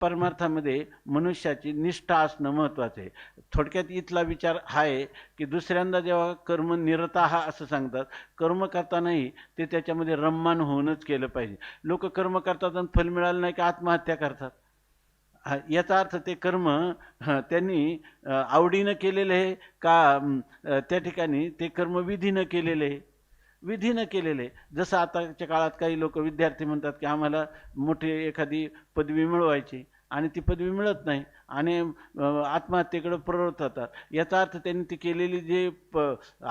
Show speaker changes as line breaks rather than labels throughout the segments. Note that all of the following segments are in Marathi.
परमार्थामध्ये मनुष्याची निष्ठा असणं महत्त्वाचं आहे. थोडक्यात इथला विचार हा आहे की दुसऱ्यांदा जेव्हा कर्म निरता हा असं सांगतात कर्म करतानाही ते त्याच्यामध्ये रममान होऊनच केलं पाहिजे. लोक कर्म करतात आणि फल मिळालं नाही की आत्महत्या करतात. याचा अर्थ ते कर्म त्यांनी आवडीनं केलेलं आहे का त्या ठिकाणी ते कर्म विधीनं केलेले आहे? विधीनं केलेले. आहे जसं आताच्या काळात काही लोक विद्यार्थी म्हणतात की आम्हाला मोठी एखादी पदवी मिळवायची आणि ती पदवी मिळत नाही आणि आत्महत्येकडे प्रवृत्त होतात. याचा अर्थ त्यांनी ती केलेली जे प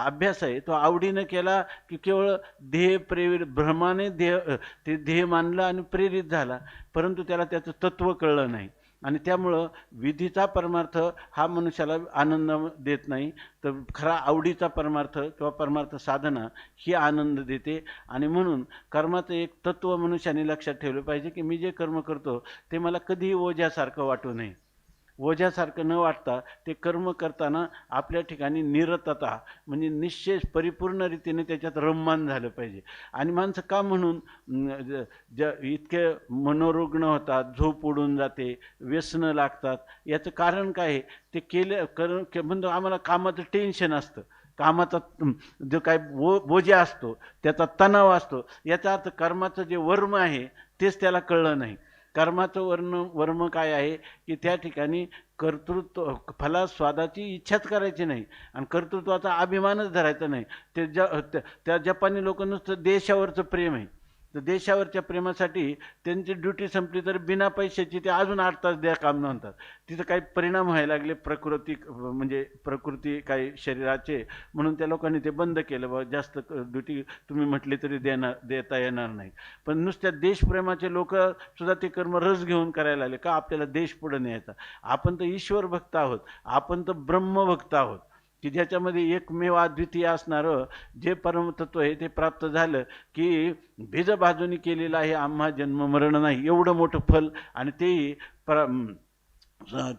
अभ्यास आहे तो आवडीनं केला की केवळ ध्येय प्रेरित भ्रमाने ध्येय ते ध्येय मानलं आणि प्रेरित झाला. परंतु त्याला त्याचं तत्त्व कळलं नाही. आणि त्यामुळं विधीचा परमार्थ हा मनुष्याला आनंद देत नाही तर खरा आवडीचा परमार्थ किंवा परमार्थ साधना ही आनंद देते. आणि म्हणून कर्माचं एक तत्त्व मनुष्याने लक्षात ठेवलं पाहिजे की मी जे कर्म करतो ते मला कधीही ओझ्यासारखं वाटू नये. ओझ्यासारखं न वाटता ते कर्म करताना आपल्या ठिकाणी निरतता म्हणजे निश्चय परिपूर्ण रीतीने त्याच्यात रममान झालं पाहिजे. आणि माणसं का म्हणून ज ज- इतके मनोरुग्ण होतात झोप उडून जाते व्यसनं लागतात याचं कारण काय आहे? ते केलं कर के- म्हणजे आम्हाला कामाचं टेन्शन असतं. कामाचा जो काय बो बोजा असतो त्याचा तणाव असतो. याचा अर्थ कर्माचं जे वर्म आहे तेच त्याला कळलं नाही. कर्माचं वर्ण वर्म काय आहे की त्या ठिकाणी कर्तृत्व फला स्वादाची इच्छाच करायची नाही. आणि कर्तृत्वाचा अभिमानच धरायचा नाही. ते ज त्या- त्या जपानी लोक नुसतं देशावरचं प्रेम आहे. तर देशावरच्या प्रेमासाठी त्यांची ड्युटी संपली तर बिना पैशाची ते अजून आठ तास द्या काम नव्हतात तिथं काही परिणाम व्हायला लागले प्रकृती म्हणजे प्रकृती काही शरीराचे म्हणून त्या लोकांनी ते बंद केलं. बा जास्त ड्युटी तुम्ही म्हटली तरी देणार देता येणार नाही. पण नुसत्या देशप्रेमाचे लोक सुद्धा ते कर्म रस घेऊन करायला लागले. का आपल्याला देश पुढे न्यायचा? आपण तर ईश्वर भक्त आहोत. आपण तर ब्रह्मभक्त आहोत. की ज्याच्यामध्ये एकमेव अद्वितीय असणारं जे परमतत्व आहे ते प्राप्त झालं की भिज बाजूनी केलेलं आहे आम्हा जन्म मरण नाही. एवढं मोठं फल आणि तेही प्र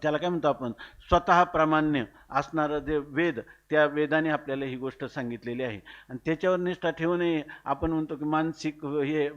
त्याला काय म्हणतो आपण? स्वतः प्रामाण्य असणारं जे वेद त्या वेदाने आपल्याला ही गोष्ट सांगितलेली आहे. आणि त्याच्यावर निष्ठा ठेवूनही आपण म्हणतो की मानसिक हे